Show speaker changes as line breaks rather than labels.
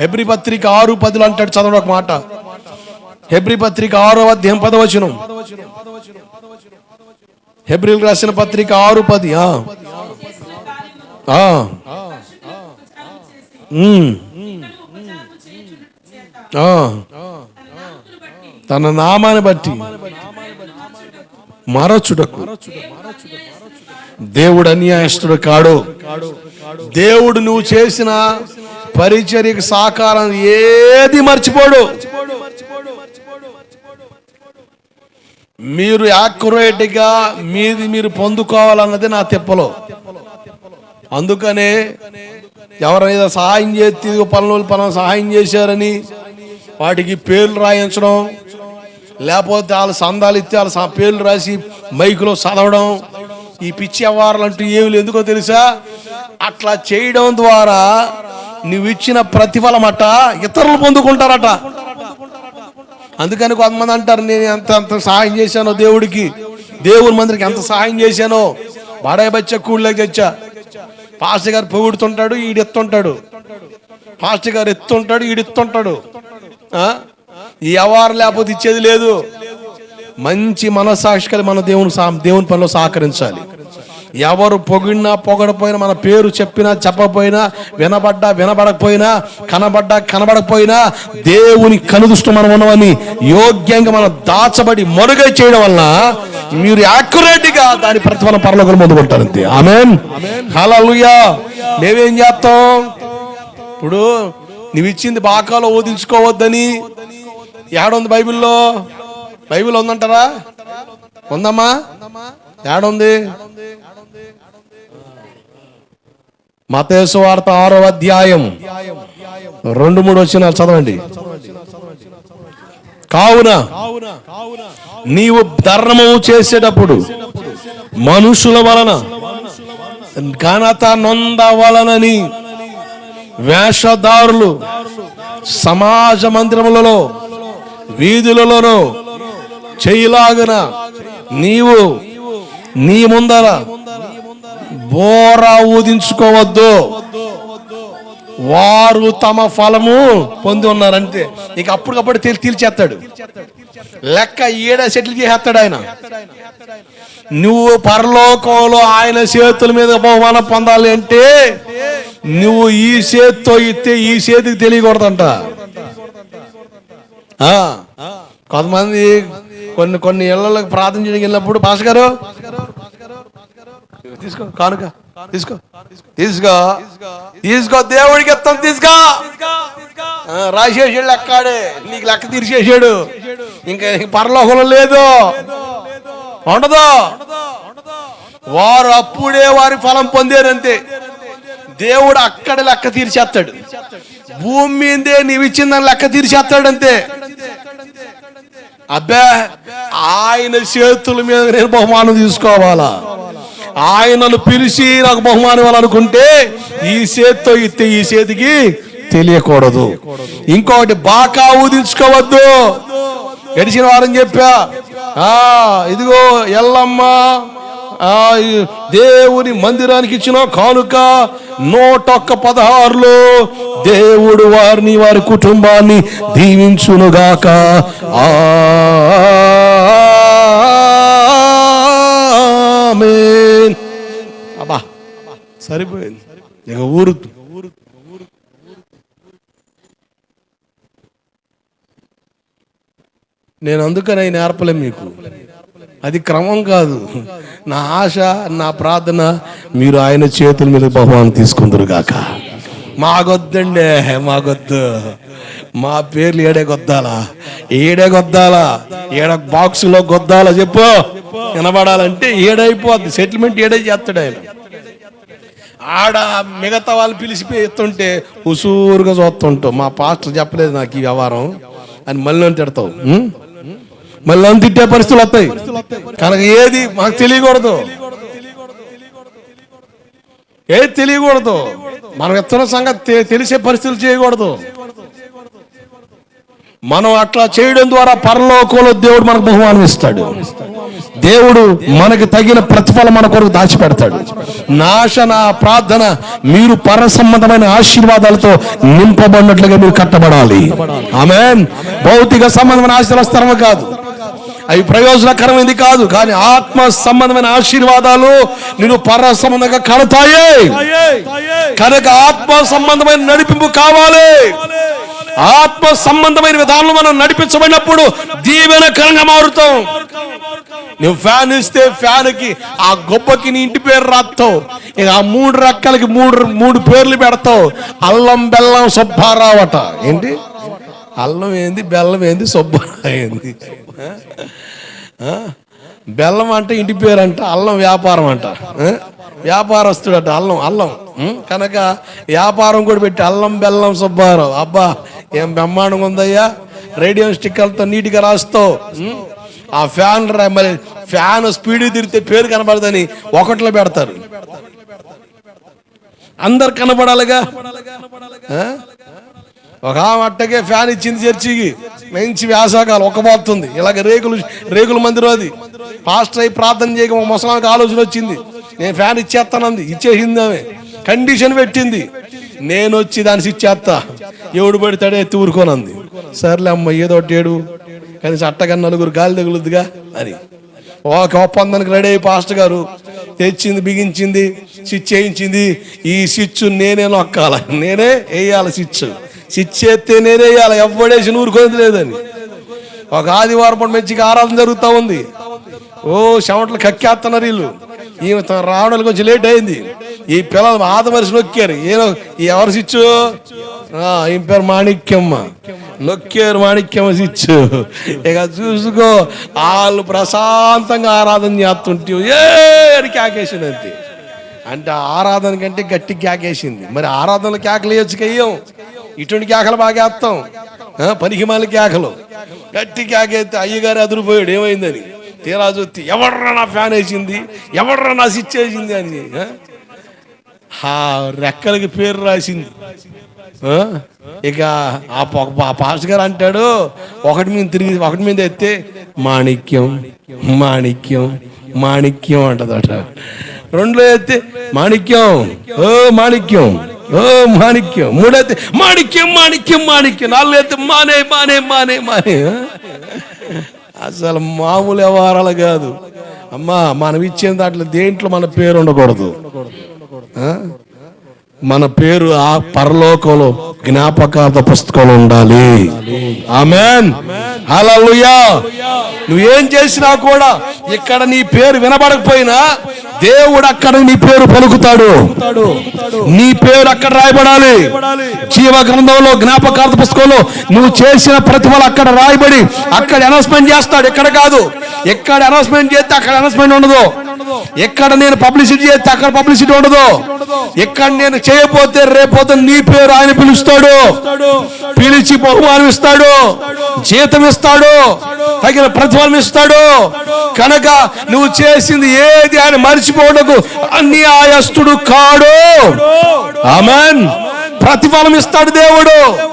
హెబ్రి పత్రిక ఆరు పదులు అంటాడు చదవడం ఒక మాట. హెబ్రి పత్రిక ఆరో అధ్యాయం పదవచనం హెబ్రిల్ రాసిన పత్రిక ఆరు పది తన నామాన్ని బట్టి మరచుటకు. దేవుడు అన్యాయస్తుడు కాడు. దేవుడు నువ్వు చేసిన పరిచర్యకు సాకారం ఏది మర్చిపోడు. మీరు యాక్యురేట్గా మీది మీరు పొందుకోవాలన్నది నా తిప్పలో. అందుకనే ఎవరైనా సహాయం చేస్తే పనులు పనులు సహాయం చేశారని వాటికి పేర్లు రాయించడం లేకపోతే వాళ్ళ సందాలు ఇస్తే వాళ్ళ పేర్లు రాసి మైకులో చదవడం ఈ పిచ్చి అవ్వాలంటూ అంటూ ఏమి లేదు. ఎందుకో తెలుసా? అట్లా చేయడం ద్వారా నువ్వు ఇచ్చిన ప్రతిఫలం అట ఇతరులు పొందుకుంటారట. అందుకని కొంతమంది అంటారు నేను ఎంత అంత సహాయం చేశానో దేవుడికి? దేవుని మందిరికి ఎంత సహాయం చేశానో? బాడాయి బచ్చ కూళ్ళకి తెచ్చా. పాస్టర్ గారు పొగుడుతుంటాడు ఈడు ఎత్తుంటాడు పాస్టర్ గారు ఎత్తుంటాడు ఈడు ఎత్తుంటాడు లేకపోతే ఇచ్చేది లేదు. మంచి మనసాక్షి కలిగి మన దేవుని దేవుని పనిలో సహకరించాలి. ఎవరు పొగిడినా పొగడపోయినా మన పేరు చెప్పినా చెప్పకపోయినా వినబడ్డా వినబడకపోయినా కనబడ్డా కనబడకపోయినా దేవుని కనుదృష్టి మనం ఉన్నవని యోగ్యంగా మనం దాచబడి మరుగై చేయడం వలన మీరు యాక్యురేట్గా దాని ప్రతిఫలం పరలోకలు పొందుకుంటారు ఆమె ఆమెన్. మేమేం చేస్తాం? ఇప్పుడు నువ్వు ఇచ్చింది బాకాలో ఓదించుకోవద్దని ఏడుంది బైబిల్లో? బైబిల్ ఉందంటారా? ఉందమ్మా? ఏడుంది మతేసు వార్త ఆరో అధ్యాయం. రెండు మూడు వచ్చిన చదవండి. కావున నీవు ధర్మము చేసేటప్పుడు మనుషుల వలన ఘనత నొందవలనని వేషధారులు సమాజ మందిరములలో వీధులలోనూ చేయలాగన నీవు నీ ముందర బోరా ఊదించుకోవద్దు. వారు తమ ఫలము పొంది ఉన్నారంటే ఇక అప్పటికప్పుడు తేలి తీల్చేస్తాడు లెక్క ఈడ సెటిల్ చేసేస్తాడు ఆయన. నువ్వు పరలోకంలో ఆయన చేతుల మీద బహుమానం పొందాలి అంటే నువ్వు ఈ చేతితో ఇస్తే ఈ చేతికి తెలియకూడదంట. కొంతమంది కొన్ని కొన్ని ఇళ్ళకు ప్రార్థన చేయడానికి వెళ్ళినప్పుడు భాష గారు తీసుకో కానుక తీసుకో తీసుకో తీసుకో దేవుడికి ఎత్తం తీసుకో. రాసేసాడు లెక్కాడే నీకు లెక్క తీర్చేసాడు ఇంకా పరలోకంలో లేదు. ఉండదు. వారు అప్పుడే వారి ఫలం పొందారంతే. దేవుడు అక్కడ లెక్క తీర్చేస్తాడు. భూమి మీదే నీవిచ్చిందని లెక్క తీర్చేస్తాడంతే. అబ్బే ఆయన చేతుల మీద నేను బహుమానం తీసుకోవాలా? ఆయనను పిలిచి నాకు బహుమానం ఇవ్వాలనుకుంటే ఈ చేతితో ఇస్తే ఈ చేతికి తెలియకూడదు. ఇంకొకటి బాకా ఊదించుకోవద్దు. గడిచిన వారం చెప్పా ఆ ఇదిగో ఎల్లమ్మ ఆ దేవుని మందిరానికి ఇచ్చిన కానుక నూట ఒక్క పదహారులో దేవుడు వారిని వారి కుటుంబాన్ని దీవించునుగాక. ఆ అబ్బా సరిపోయింది. ఇక ఊరు నేను అందుకనే నేర్పలే మీకు. అది క్రమం కాదు. నా ఆశ నా ప్రార్థన మీరు ఆయన చేతుల మీద బహుమానం తీసుకుందరు కాక మాకొద్దండి మాకొద్దు మా పేర్లు ఏడే గొద్దాలా? ఏడే గొద్దాలా? ఏడ బాక్సులో గొద్దాలా చెప్పు. వినబడాలంటే ఏడైపోద్ది. సెటిల్మెంట్ ఏడే చేస్తాడు ఆయన. ఆడ మిగతా వాళ్ళు పిలిచిపోయి ఎత్తుంటే ఉసూరుగా చూస్తుంటావు. మా పాస్టర్ చెప్పలేదు నాకు ఈ వ్యవహారం అని మళ్ళీ తిడతావు. మళ్ళీ నన్ను తిట్టే పరిస్థితులు వస్తాయి. కనుక ఏది మాకు తెలియకూడదు. ఏది తెలియకూడదు. మనం ఎత్తున్న సంగతి తె- తెలిసే పరిస్థితులు చేయకూడదు. మనం అట్లా చేయడం ద్వారా పరలోకంలో దేవుడు మనకు బహుమానం ఇస్తాడు. దేవుడు మనకి తగిన ప్రతిఫలం మన కొరకు దాచిపెడతాడు. నాశన ప్రార్థన మీరు పర సంబంధమైన ఆశీర్వాదాలతో నింపబడినట్లుగా మీరు కట్టబడాలి. ఆమె భౌతిక సంబంధమైన ఆశీర్వస్తరము కాదు. అవి ప్రయోజనకరమైనది కాదు కానీ ఆత్మ సంబంధమైన ఆశీర్వాదాలు నేను పర సంబంధంగా కడతాయి. కనుక ఆత్మ సంబంధమైన నడిపింపు కావాలి. ఆత్మ సంబంధమైన విధానంలో మనం నడిపించబడినప్పుడు దీవెనకరంగా మారుతాం. నువ్వు ఫ్యాన్ ఇస్తే ఫ్యాన్కి ఆ గొప్పకి నీ ఇంటి పేరు రాస్తావు. ఇక ఆ మూడు రక్కలకి మూడు మూడు పేర్లు పెడతావు. అల్లం బెల్లం సుబ్బారావు అట ఏంటి? అల్లం ఏంది బెల్లం ఏంది సుబ్బారావు ఏంది? బెల్లం అంటే ఇంటి పేరు అంట అల్లం వ్యాపారం అంట. వ్యాపారస్తుడట అల్లం అల్లం. కనుక వ్యాపారం కూడా పెట్టి అల్లం బెల్లం సుబ్బారావు అబ్బా ఏం బ్రహ్మాండంగా ఉందయ్యా. రేడియో స్టిక్కర్లతో నీట్గా రాస్తావు. ఆ ఫ్యాన్ మరి ఫ్యాన్ స్పీడ్ తిరిగితే పేరు కనబడదని ఒకట్లో పెడతారు. అందరు కనబడాలిగా? ఒక అట్టకే అట్టగే ఫ్యాన్ ఇచ్చింది చర్చికి. మంచి వ్యాసాకాలు ఒక్కపోతుంది ఇలాగ రేకులు రేకుల మందిరం అది. పాస్టర్ అయి ప్రార్థన చేయక ఒక ముసలానికి ఆలోచన వచ్చింది. నేను ఫ్యాన్ ఇచ్చేస్తానంది. ఇచ్చేసింది ఆమె. కండిషన్ పెట్టింది. నేను వచ్చి దాని ఇచ్చేస్తా ఎవడు పెడతాడే ఎత్తి ఊరుకోనంది సర్లే అమ్మ ఏదో ఒకటి ఏడు. కనీసం అట్టగా నలుగురు గాలి తగులుద్దిగా అని. ఒక ఒప్పందానికి రెడీ అయ్యి పాస్టర్ గారు తెచ్చింది బిగించింది స్విచ్ వేయించింది ఈ స్విచ్ నేనే నొక్కాల. నేనే వేయాలి స్విచ్. చిచ్చేస్తే నేనేయాలి నేనే వేయాలి ఎవ్వడేసి నూరుకోది లేదని. ఒక ఆదివారం పండు మంచిగా ఆరాధన జరుగుతూ ఉంది. ఓ చెమటలు కక్కేస్తున్నారు వీళ్ళు. ఈమె రావడానికి కొంచెం లేట్ అయింది. ఈ పిల్లలు మనిషి నొక్కారు. ఏదో ఎవరు సిచ్చు? ఈ పేరు మాణిక్యమ్మ. నొక్కారు మాణిక్యమ్మ సిచ్చు. ఇక చూసుకో వాళ్ళు ప్రశాంతంగా ఆరాధన చేస్తుంటే ఏ అని కేకేసింది అంతే. అంటే ఆరాధన కంటే గట్టి కేకేసింది మరి ఆరాధనలు కేకలు వేయచ్చు కయ్యం. ఇటువంటి కేకలు బాగా వేస్తాం. ఆ, పనికి కేకలు. గట్టి కేకేస్తే అయ్యగారు అదిరిపోయాడు. ఏమైందని? తీరా చూస్తే ఎవడ్రా నా ఫ్యాన్ వేసింది? ఎవడ్రా నా స్విచ్ వేసింది? అని. ఆ? రెక్కలకి పేరు రాసింది. ఇక ఆ ఆ పాస్ గారు అంటాడు ఒకటి మీద తిరిగి ఒకటి మీద ఎత్తే మాణిక్యం మాణిక్యం మాణిక్యం అంటదట. రెండులో ఎత్తే మాణిక్యం ఓ మాణిక్యం ఓ మాణిక్యం. మూడైతే మాణిక్యం మాణిక్యం మాణిక్యం. నాలుగు అయితే మానే మానే మానే మానే. అసలు మామూలు వ్యవహారాలు కాదు. అమ్మా మనం ఇచ్చిన దాంట్లో దేంట్లో మన పేరు ఉండకూడదు? మన పేరు ఆ పరలోకంలో జ్ఞాపకార్థ పుస్తకంలో ఉండాలి. ఆమెన్. అలా నువ్వేం చేసినా కూడా ఇక్కడ నీ పేరు వినబడకపోయినా దేవుడు అక్కడ నీ పేరు పలుకుతాడు. నీ పేరు అక్కడ రాయబడాలి. జీవ గ్రంథంలో జ్ఞాపకార్థ పుస్తకంలో నువ్వు చేసిన ప్రతిఫలు అక్కడ రాయబడి అక్కడ అనౌన్స్మెంట్ చేస్తాడు. ఎక్కడ కాదు. ఎక్కడ అనౌన్స్మెంట్ చేస్తే అక్కడ అనౌన్స్మెంట్ ఉండదు. ఎక్కడ నేను పబ్లిసిటీ చేస్తే అక్కడ పబ్లిసిటీ ఉండదు. ఎక్కడ నేను చేయకపోతే రేపోతే నీ పేరు ఆయన పిలుస్తాడు. పిలిచి బహుమానం ఇస్తాడు. జీతం ఇస్తాడు. తగిన ప్రతిఫలం ఇస్తాడు. కనుక నువ్వు చేసింది ఏది ఆయన మర్చిపోవడకు అన్ని ఆయస్తుడు కాడు. ఆమెన్. ప్రతిఫలం ఇస్తాడు దేవుడు.